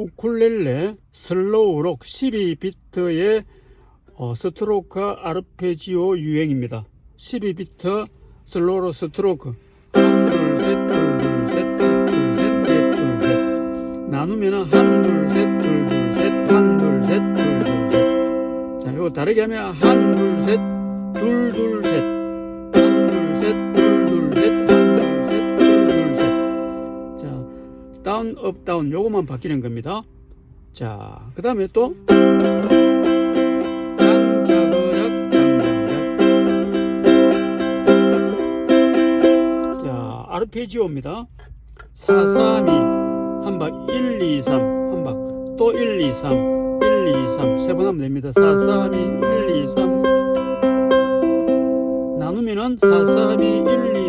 우쿨렐레 슬로우록 12비트의 어, 스트로크 아르페지오 유행입니다. 12비트 슬로우로 스트로크. 한, 둘, 셋, 둘, 둘, 셋, 셋, 둘, 셋, 넷, 둘, 셋. 나누면 한, 둘, 셋, 둘, 둘, 셋, 한, 둘, 셋, 둘, 둘, 셋. 자, 이거 다르게 하면 한, 둘, 셋, 둘, 둘, 셋 다운, 업, 다운 요것만 바뀌는 겁니다. 자, 그 다음에 또 자, 아르페지오입니다. 4, 3, 2, 한 박, 1, 2, 3, 한 박, 또 1, 2, 3, 1, 2, 3, 세 번 하면 됩니다. 4, 3, 2, 1, 2, 3. 나누면은 4, 3, 2, 1, 2, 3, 또